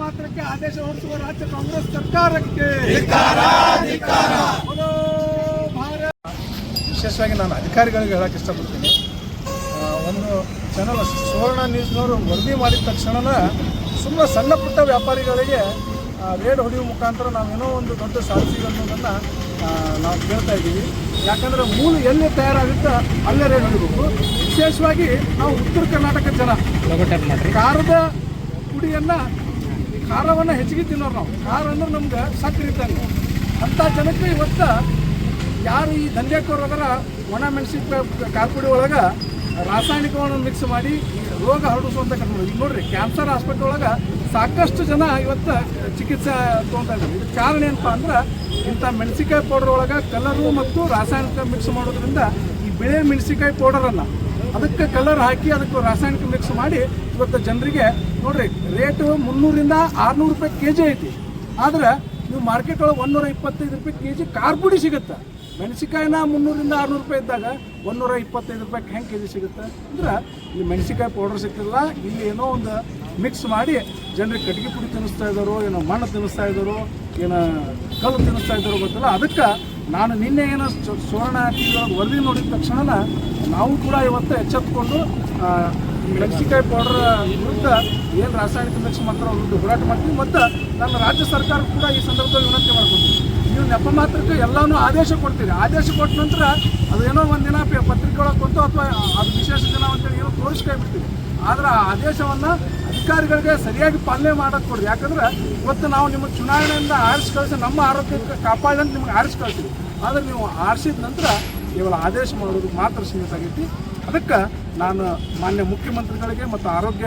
ಮಾತ್ರಕ್ಕೆ ಆದೇಶ ಹೊರಡಿಸುವ ರಾಜ್ಯ ಕಾಂಗ್ರೆಸ್ ಸರ್ಕಾರಕ್ಕೆ. ವಿಶೇಷವಾಗಿ ನಾನು ಅಧಿಕಾರಿಗಳಿಗೆ ಹೇಳಕ್ಕೆ ಇಷ್ಟಪಡ್ತೀನಿ. ಒಂದು ಚಾನಲ್ ಸುವರ್ಣ ನ್ಯೂಸ್ನವರು ವರದಿ ಮಾಡಿದ ತಕ್ಷಣ ಸುಮ್ಮನೆ ಸಣ್ಣ ಪುಟ್ಟ ವ್ಯಾಪಾರಿಗಳಿಗೆ ರೇಡ್ ಹೊಡೆಯುವ ಮುಖಾಂತರ ನಾವೇನೋ ಒಂದು ದೊಡ್ಡ ಸಾಧಿಸಿ ಅನ್ನೋದನ್ನು ನಾವು ಕೇಳ್ತಾ ಇದ್ದೀವಿ. ಯಾಕಂದರೆ ಮೂಲ ಎಲ್ಲಿ ತಯಾರಾಗುತ್ತೋ ಅಲ್ಲೇ ರೇಟ್ ಇರಬೇಕು ವಿಶೇಷವಾಗಿ ನಾವು ಉತ್ತರ ಕರ್ನಾಟಕ ಜನ. ಖಾರದ ಪುಡಿಯನ್ನು ಖಾರವನ್ನು ಹೆಚ್ಚಿಗೆ ತಿನ್ನೋರು ನಾವು. ಖಾರ ಅಂದ್ರೆ ನಮ್ಗೆ ಸಕ್ಕರೆ ಇದ್ದಂಗೆ. ಅಂಥ ಜನಕ್ಕೆ ಇವತ್ತು ಯಾರು ಈ ದಂಧೆಕೋರದರ ಒಣ ಮೆಣಸಿನ್ಕಾಯಿ ಕಾರ್ಪುಡಿ ಒಳಗೆ ರಾಸಾಯನಿಕವನ್ನು ಮಿಕ್ಸ್ ಮಾಡಿ ರೋಗ ಹರಡಿಸುವಂಥ ಕಟ್ಬೋದು ಈಗ ನೋಡ್ರಿ ಕ್ಯಾನ್ಸರ್ ಆಸ್ಪತ್ರೆ ಒಳಗೆ ಸಾಕಷ್ಟು ಜನ ಇವತ್ತು ಚಿಕಿತ್ಸೆ ತೊಗೊಳ್ತಾ ಇದ್ದಾರೆ. ಕಾರಣ ಏನಪ್ಪ ಅಂದ್ರೆ ಇಂಥ ಮೆಣಸಿಕಾಯಿ ಪೌಡರ್ ಒಳಗೆ ಕಲರು ಮತ್ತು ರಾಸಾಯನಿಕ ಮಿಕ್ಸ್ ಮಾಡೋದ್ರಿಂದ ಈ ಬಿಳೆ ಮೆಣಸಿಕಾಯಿ ಪೌಡರನ್ನು ಅದಕ್ಕೆ ಕಲರ್ ಹಾಕಿ ಅದಕ್ಕೆ ರಾಸಾಯನಿಕ ಮಿಕ್ಸ್ ಮಾಡಿ ಇವತ್ತು ಜನರಿಗೆ ನೋಡ್ರಿ ರೇಟು ಮುನ್ನೂರಿಂದ ಆರುನೂರು ರೂಪಾಯಿ ಕೆ ಜಿ ಐತಿ. ಆದ್ರೆ ನೀವು ಮಾರ್ಕೆಟ್ ಒಳಗೆ ಒಂದೂರ ಇಪ್ಪತ್ತೈದು ರೂಪಾಯಿ ಕೆ ಜಿ ಕಾರ್ಪುಡಿ ಸಿಗುತ್ತೆ. ಮೆಣಸಿಕಾಯಿನ ಮುನ್ನೂರಿಂದ ಆರುನೂರು ರೂಪಾಯಿ ಇದ್ದಾಗ ಒಂದೂರ ಇಪ್ಪತ್ತೈದು ರೂಪಾಯಿಗೆ ಹೆಂಗೆ ಕೆ ಜಿ ಸಿಗುತ್ತೆ? ಅಂದ್ರೆ ಇಲ್ಲಿ ಮೆಣಸಿಕಾಯಿ ಪೌಡರ್ ಸಿಗ್ತಿಲ್ಲ ಇಲ್ಲಿ ಏನೋ ಒಂದು ಮಿಕ್ಸ್ ಮಾಡಿ ಜನರಿಗೆ ಕಟ್ಟಿಗೆ ಪುಡಿ ತಿನ್ನಿಸ್ತಾ ಇದ್ದಾರೋ ಏನೋ ಮಣ್ಣು ತಿನ್ನಿಸ್ತಾ ಇದ್ದಾರೋ ಏನೋ ಕಲ್ಲು ತಿನ್ನಿಸ್ತಾ ಇದ್ದಾರೋ ಗೊತ್ತಿಲ್ಲ. ಅದಕ್ಕೆ ನಾನು ನಿನ್ನೆ ಏನೋ ಸುವರ್ಣ ಟಿ ವರದಿ ನೋಡಿದ ತಕ್ಷಣ ನಾವು ಕೂಡ ಇವತ್ತು ಎಚ್ಚೆತ್ಕೊಂಡು ಮೆಣಸಿಕಾಯಿ ಪೌಡರ್ ವಿರುದ್ಧ ಏನು ರಾಸಾಯನಿಕ ಮಿಕ್ಸ್ ಮಾಡ್ತಾರೋ ವಿರುದ್ಧ ಹೋರಾಟ ಮಾಡ್ತೀವಿ. ಮತ್ತು ನಮ್ಮ ರಾಜ್ಯ ಸರ್ಕಾರ ಕೂಡ ಈ ಸಂದರ್ಭದಲ್ಲಿ ವಿನಂತಿ ಮಾಡ್ಕೊತೀವಿ ನೀವು ನೆಪ ಮಾತ್ರಕ್ಕೆ ಎಲ್ಲನೂ ಆದೇಶ ಕೊಡ್ತೀರಿ. ಆದೇಶ ಕೊಟ್ಟ ನಂತರ ಅದೇನೋ ಒಂದಿನ ಪೆ- ಪತ್ರಿಕೆ ಒಳಗೆ ಕೊಟ್ಟು ಅಥವಾ ಅದು ವಿಶೇಷ ದಿನ ಅಂತೇಳಿ ಏನೋ ತೋರಿಸ್ಕೊಂಡ್ಬಿಡ್ತೀವಿ ಬಿಡ್ತೀವಿ ಆದ್ರೆ ಆ ಆದೇಶವನ್ನು ಅಧಿಕಾರಿಗಳಿಗೆ ಸರಿಯಾಗಿ ಪಾಲನೆ ಮಾಡೋದು ಕೊಡ್ರಿ. ಯಾಕಂದ್ರೆ ಇವತ್ತು ನಾವು ನಿಮ್ಮ ಚುನಾವಣೆಯಿಂದ ಆರಿಸಿ ಕಳಿಸಿ, ನಮ್ಮ ಆರೋಗ್ಯಕ್ಕೆ ಕಾಪಾಡಿ ಅಂತ ನಿಮ್ಗೆ ಆರಿಸಿ ಕಳಿಸ್ತೀವಿ ಆದರೆ ನೀವು ಆರಿಸಿದ ನಂತರ ಕೇವಲ ಆದೇಶ ಮಾಡೋದು ಮಾತ್ರ ಸೀಮಿತ ಆಗೈತಿ. ಅದಕ್ಕೆ ನಾನು ಮಾನ್ಯ ಮುಖ್ಯಮಂತ್ರಿಗಳಿಗೆ ಮತ್ತು ಆರೋಗ್ಯ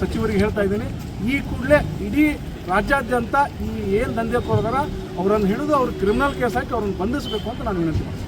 ಸಚಿವರಿಗೆ ಹೇಳ್ತಾ ಇದ್ದೀನಿ. ಈ ಕೂಡಲೇ ಇಡೀ ರಾಜ್ಯಾದ್ಯಂತ ಈ ಏನು ದಂಧೆ ಕೊಡ್ತಾರ ಅವರನ್ನು ಹಿಡಿದು ಅವ್ರು ಕ್ರಿಮಿನಲ್ ಕೇಸ್ ಹಾಕಿ ಅವ್ರನ್ನ ಬಂಧಿಸಬೇಕು ಅಂತ ನಾನು ವಿನಂತಿ ಮಾಡ್ತೀನಿ.